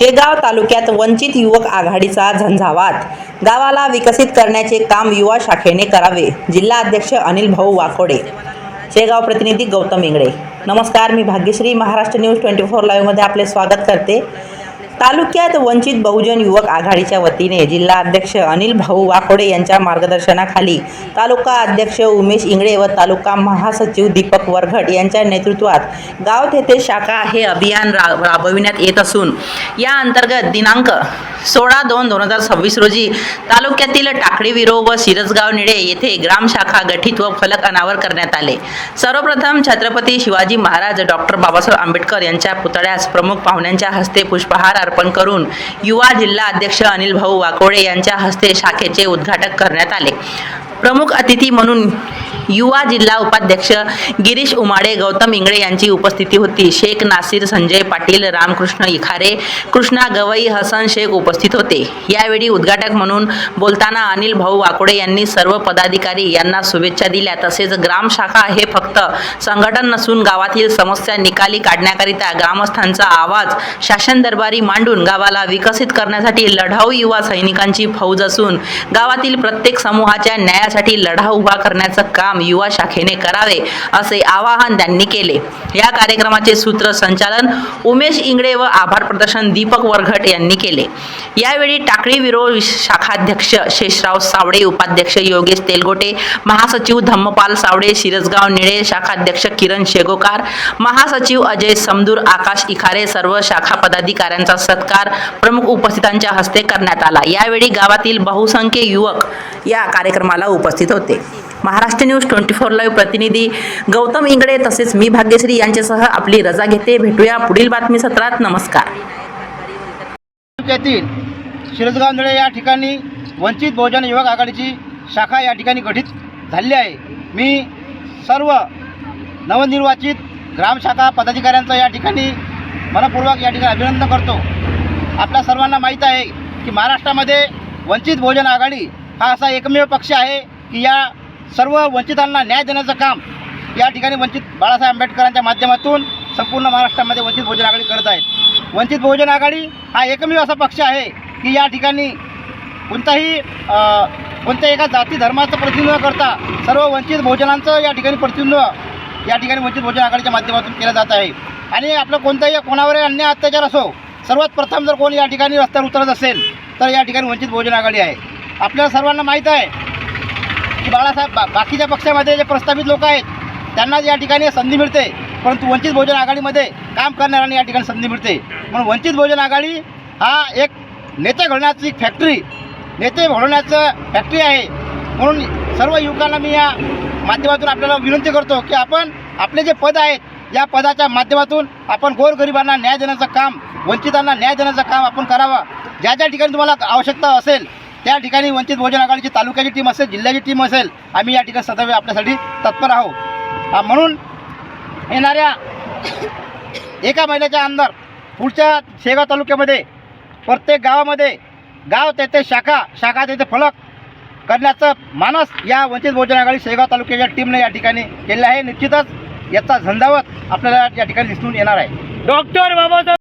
शेगाव तालुक्यात वंचित युवक आघाडीचा झंझावात. गावाला विकसित करण्याचे काम युवा शाखेने करावे जिल्हा अध्यक्ष अनिल भाऊ वाकोडे. शेगाव प्रतिनिधी गौतम इंगडे नमस्कार मी Bhagyashree. Maharashtra news twenty four लाईव्हमध्ये आपले स्वागत करते. तालुक्यात वंचित बहुजन युवक आघाडीच्या वतीने जिल्हा अध्यक्ष अनिल भाऊ वाकोडे यांच्या मार्गदर्शनाखाली तालुका अध्यक्ष उमेश इंगळे व तालुका महासचिव दीपक वरघट यांच्या नेतृत्वात गाव तेथे शाखा हे अभियान रा राबविण्यात येत असून या अंतर्गत दिनांक सोळा दोन दोन हजार सव्वीस रोजी तालुक्यातील टाकळी विरो व सिरसगाव निळे येथे ग्राम शाखा गठीत व फलक अनावर करण्यात आले. सर्वप्रथम छत्रपती शिवाजी महाराज डॉक्टर बाबासाहेब आंबेडकर यांच्या पुतळ्यास प्रमुख पाहुण्यांच्या हस्ते पुष्पहार अर्पण करून युवा जिल्हा अध्यक्ष अनिल भाऊ वाकोडे यांच्या हस्ते शाखेचे उद्घाटन करण्यात आले. प्रमुख अतिथी म्हणून युवा जिल्हा उपाध्यक्ष गिरीश उमाडे गौतम इंगळे यांची उपस्थिती होती. शेख नासिर संजय पाटील रामकृष्ण इखारे कृष्णा गवई हसन शेख उपस्थित होते. यावेळी उद्घाटक म्हणून बोलताना अनिल भाऊ वाकोडे यांनी सर्व पदाधिकारी यांना शुभेच्छा दिल्या. तसेच ग्राम शाखा हे फक्त संघटन नसून गावातील समस्या निकाली काढण्याकरिता ग्रामस्थांचा आवाज शासन दरबारी मांडून गावाला विकसित करण्यासाठी लढाऊ युवा सैनिकांची फौज असून गावातील प्रत्येक समूहाच्या न्यायासाठी लढा उभा करण्याचं काम युवा शाखेने करावे असे आवाहन त्यांनी केले. या कार्यक्रमाचे सूत्रसंचालन उमेश इंगळे व आभार प्रदर्शन दीपक वरघट यांनी केले. यावेळी टाकळी विरोध शाखाध्यक्ष शेषराव सावडे उपाध्यक्ष योगेश तेलगोटे महासचिव धम्मपाल सावडे शिरसगाव निळे शाखाध्यक्ष किरण शेगोकार महासचिव अजय समदूर आकाश इखारे सर्व शाखा पदाधिकाऱ्यांचा सत्कार प्रमुख उपस्थितांच्या हस्ते करण्यात आला. यावेळी गावातील बहुसंख्य युवक या कार्यक्रमाला उपस्थित होते. Maharashtra news twenty four live प्रतिनिधी गौतम इंगडे तसेच मी भाग्यश्री यांच्यासह आपली रजा घेते. भेटूया पुढील बातमी सत्रात नमस्कार. तालुक्यातील शिरसगाव या ठिकाणी वंचित बहुजन युवक आघाडीची शाखा या ठिकाणी गठीत झालेली आहे. मी सर्व नवनिर्वाचित ग्रामशाखा पदाधिकाऱ्यांचं या ठिकाणी मनपूर्वक या ठिकाणी अभिनंदन करतो. आपल्या सर्वांना माहीत आहे की महाराष्ट्रामध्ये वंचित बहुजन आघाडी हा असा एकमेव पक्ष आहे की या सर्व वंचितांना न्याय देण्याचं काम या ठिकाणी वंचित बाळासाहेब आंबेडकरांच्या माध्यमातून संपूर्ण महाराष्ट्रामध्ये वंचित बहुजन आघाडी करत आहेत. वंचित बहुजन आघाडी हा एकमेव असा पक्ष आहे की या ठिकाणी कोणताही कोणत्या एका जाती धर्माचं प्रतिनिधित्व करता सर्व वंचित बहुजनांचं या ठिकाणी प्रतिनिधित्व या ठिकाणी वंचित बहुजन आघाडीच्या माध्यमातून केलं जात आहे. आणि आपलं कोणताही कोणावरही अन्याय अत्याचार असो सर्वात प्रथम जर कोणी या ठिकाणी रस्त्यावर उतरत असेल तर या ठिकाणी वंचित बहुजन आघाडी आहे. आपल्याला सर्वांना माहीत आहे की बाळासाहेब बा बाकीच्या पक्षामध्ये जे प्रस्तावित लोक आहेत त्यांना या ठिकाणी संधी मिळते. परंतु वंचित बहुजन आघाडीमध्ये काम करणाऱ्यांना या ठिकाणी संधी मिळते. म्हणून वंचित बहुजन आघाडी हा एक नेते घडवण्याची एक फॅक्टरी नेते घडवण्याचं फॅक्टरी आहे. म्हणून सर्व युवकांना मी या माध्यमातून आपल्याला विनंती करतो की आपण आपले जे पद आहेत या पदाच्या माध्यमातून आपण गोरगरिबांना न्याय देण्याचं काम वंचितांना न्याय देण्याचं काम आपण करावं. ज्या ज्या ठिकाणी तुम्हाला आवश्यकता असेल त्या ठिकाणी वंचित बहुजन आघाडीची तालुक्याची टीम असेल जिल्ह्याची टीम असेल आम्ही या ठिकाणी सदैव आपल्यासाठी तत्पर आहोत. म्हणून येणाऱ्या एका महिन्याच्या अंदर पुढच्या शेगाव तालुक्यामध्ये प्रत्येक गावामध्ये गाव तेथे शाखा शाखा तेथे फलक करण्याचं मानस या वंचित बहुजन आघाडी शेगाव तालुक्याच्या टीमने या ठिकाणी केलं आहे. निश्चितच याचा झंझावत आपल्याला या ठिकाणी दिसून येणार आहे. डॉक्टर बाबासाहेब